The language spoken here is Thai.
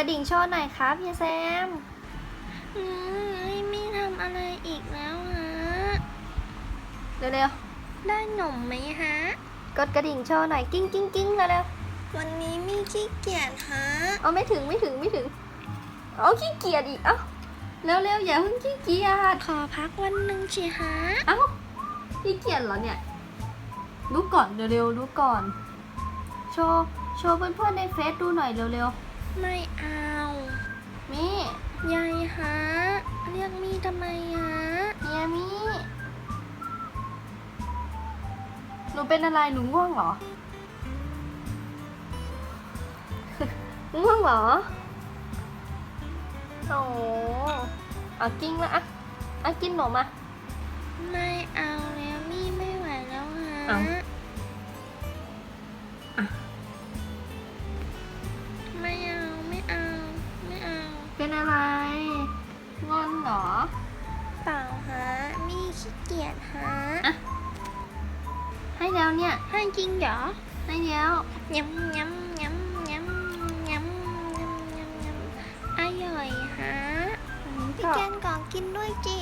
ว์หน่อยครับเฮียแซมอืมไม่ทำอะไรอีกแล้วฮะ เร็วได้หนมไหมฮะๆกดกระดิ่งโชว์หน่อยกิ้งกิ้งกิ้งเร็ววันนี้มีขี้เกียจฮะๆเอาไม่ถึงไม่ถึงไม่ถึง เอาขี้เกียจอีก เอ้าเร็วๆอย่าเพิ่งขี้เกียจ ขอพักวันหนึ่งสิฮะ เอ้าขี้เกียจเหรอเนี่ยดูก่อนเร็วๆดูก่อน โชว์โชว์เพื่อนๆในเฟซดูหน่อยเร็ว ไม่เอาๆมี่ยายฮะเรียกมีทำไมฮะเฮียมี่หนูเป็นอะไรหนูง่วงเหรอ ง่วงเหรอโอ้เอากิ้งมาอะอะกินหนมอะไม่เอาแล้วมี่ไม่ไหวแล้วฮะเอาอะ ขี้เกียจฮะอะให้แล้วเนี่ย ให้จริงเหรอให้แล้วยำยำยำยำยำยำยำยำอร่อยฮะพี่ก็แกนก่อนกินด้วยจิ